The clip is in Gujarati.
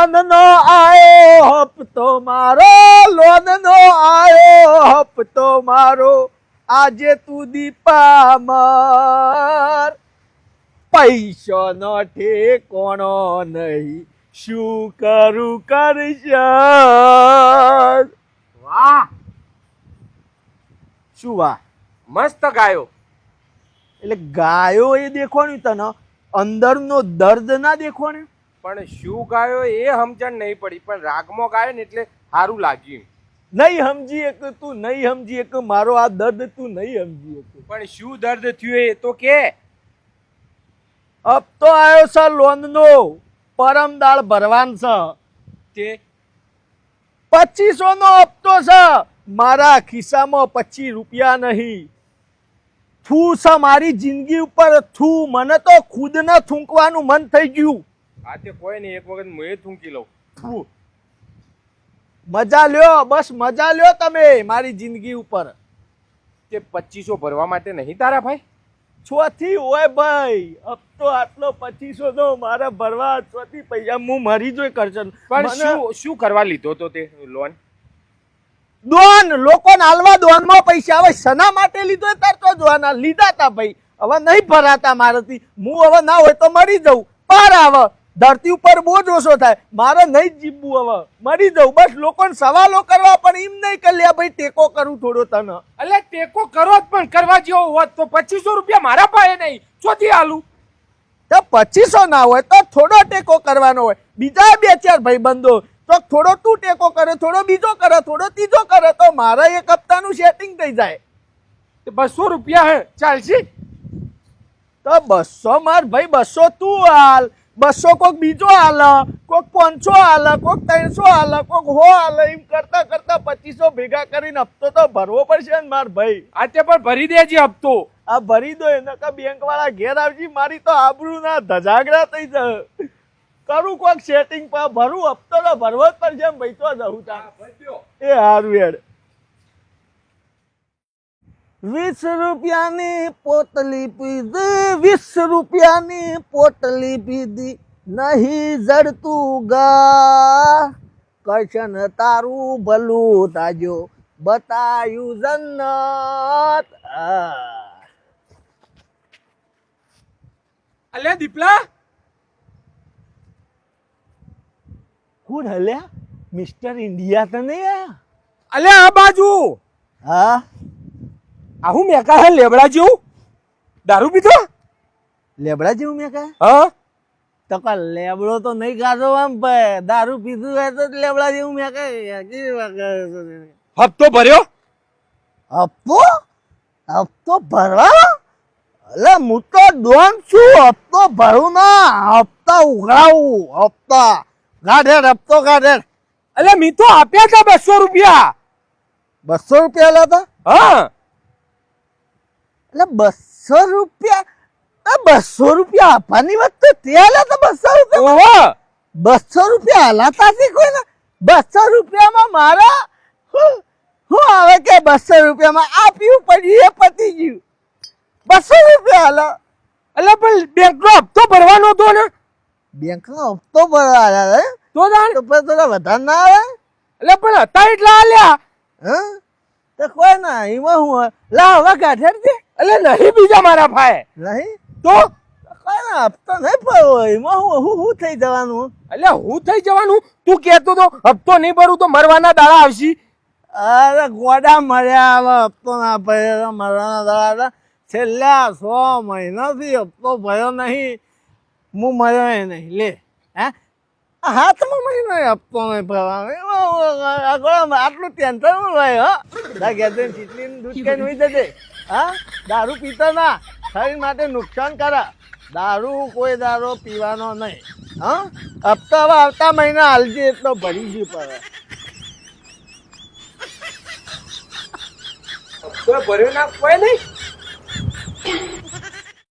લોન નો આયો હપ્તો મારો લોન નો આયો હપ્તો મારો. આજે તું દીપામર. પૈસો નો ઠેકોણો નહીં. શું કરું કરશ વાહ. શું વાહ? મસ્ત ગાયો. એટલે ગાયો એ દેખવાનું તને અંદરનો દર્દ ના દેખવાનું? પણ શું ગાયો એ સમજણ નહીં પડી. પણ રાગમાં ગાયો ને એટલે સારું લાગ્યું નહીં સમજી એક તું નહીં સમજી એક મારો આ દર્દ તું નહીં સમજી એક. પણ શું દર્દ થયું એ તો કે? હપ્તો આવ્યો છે લોન નો પરમ દાળ ભરવાન છે તે પચીસો નો હપ્તો છે મારા ખિસ્સામાં પચીસ રૂપિયા નહીં. થૂ છે મારી જિંદગી ઉપર થૂ. મને તો ખુદને થૂંકવાનું મન થઈ ગયું. આ તે કોઈ નહીં એક વખત હું થૂંકી લઉં. મજા લ્યો બસ મજા લ્યો તમે મારી જિંદગી ઉપર. તે પચીસો ભરવા માટે નહીં તારા ભાઈ? છોથી ઓય ભાઈ હપ્તો આટલો પચીસો નો મારા ભરવા છોથી પૈસા હું મરી જોઈ કરશે પણ શું શું કરવા લીધો તો તે લોન દોન લોકોને હાલવા દોનમાં પૈસા આવે શના માટે લીધો તાર તો દોના લીધા તા ભાઈ હવે નહીં ભરાતા મારાથી. હું હવે ના હોય તો મરી જઉં. પાર આવે. ધરતી ઉપર બોજ ઓછો થાય. મારે નહીં જીવવું હવે. મરી જવું બસ લોકોને સવાલો કરવા પણ એમ નહીં કે લે ભાઈ ટેકો કરું થોડો તને. એટલે ટેકો કરો જ પણ કરવા જેવો હોત તો પચીસો રૂપિયા મારા પાસે નહીં. ચોથી આલું તો પચીસો ના હોય તો થોડો ટેકો કરવાનો હોય. બીજા બે ચાર ભાઈ બંધો તો થોડો તું ટેકો કરે થોડો બીજો કરે થોડો ત્રીજો કરે તો મારા એક હપ્તાનું સેટિંગ થઈ જાય. બસો રૂપિયા હે. ચાલશે? તો બસો માર ભાઈ બસો તું હાલ. બસો કોક બીજો હાલ કોક પાંચસો હાલ કોક ત્રણસો હાલ કોક હો હાલ એમ કરતા કરતા પચીસો ભેગા કરીને હપ્તો તો ભરવો પડશે ને માર ભાઈ. આ તે પણ ભરી દેજે હપ્તો. આ ભરી દો એને કે બેંક વાળા ઘેર આવજી મારી તો આબરૂ ના ધજાગરા થઈ જાય કરું કોક સેટિંગ પર ભરું હપ્તો તો ભરવો જ પડશે ભાઈ તો જવું તા એ સારું હેડ. વીસ રૂપિયાની પોટલી પીધી વીસ રૂપિયાની પોટલી પીધી. નહીં જડતું ગા. કશન તારું ભલું તાજો બતાયું જન્નત. અલે દીપલા. કોણ હલ્યા? મિસ્ટર ઇન્ડિયા તો નહીં આયા? અલ્યા આ બાજુ. હા? આ હું મેકા હે લેબડા જેવું? દારૂ પીધો? લેબડા જેવું મેં કહે હા? તો કા લેબડો તો નહીં ખાધો આમ ભાઈ દારૂ પીધું હોય તો લેબડા જેવું મેં? હપ્તો ભર્યો? હપ્તો? હપ્તો ભરવા? એટલે હું તો ડોન છું હપ્તો ભરું ના. હપ્તા ઉઘરાવું હપ્તા. ગાઢેર હપ્તો ગાઢેર અલ્યા મી તો આપ્યા હતા બસો રૂપિયા. બસો રૂપિયા લેતા હા. એટલે બસો રૂપિયા બસો રૂપિયા આપવાની વાત તો ત્યાં તો બસો રૂપિયા બસો રૂપિયા હલાતા છે કોઈને બસો રૂપિયામાં મારા હું હું આવે કે બસો રૂપિયામાં આપ્યું પડ્યું એ પતી ગયું. બસો રૂપિયા હલા. એટલે પણ બેંકનો હપ્તો ભરવાનો હતો ને? બેંકનો હપ્તો ભરવા તો જાણ તો પણ થોડા વધારે ના આવે. એટલે પણ હતા એટલા આલ્યા હા? તો કોઈ ના એમાં હું હોય? લા હવે છે અલ્યા નહીં બીજા મારા ભાઈ નહીં તો કોઈ હપ્તો નહીં ભરવો એમાં હું હું હું થઈ જવાનું એટલે હું થઈ જવાનું તું કહેતો તો હપ્તો નહીં ભરું તો મરવાના દાડા આવશે અરે ગોડા મર્યા હવે હપ્તો ના ભર્યો મરવાના દાડા છેલ્લા સો મહિનાથી હપ્તો ભર્યો નહીં હું મર્યો એ નહીં લે હે હાથમાં મહિનો હપ્તો નહીં ભરવાનો આટલું ટેન્શન હોય હો દા જઈને ચીટલીને દૂધ કઈ નહીં જજે હા? દારૂ પીતો ના. શરીર માટે નુકસાન કરે. દારૂ કોઈ દારૂ પીવાનો નહીં. હા? હપ્તા આવતા મહિના હાલજે એટલો ભરી જ પડે. ભર્યો ના કોઈ નહીં?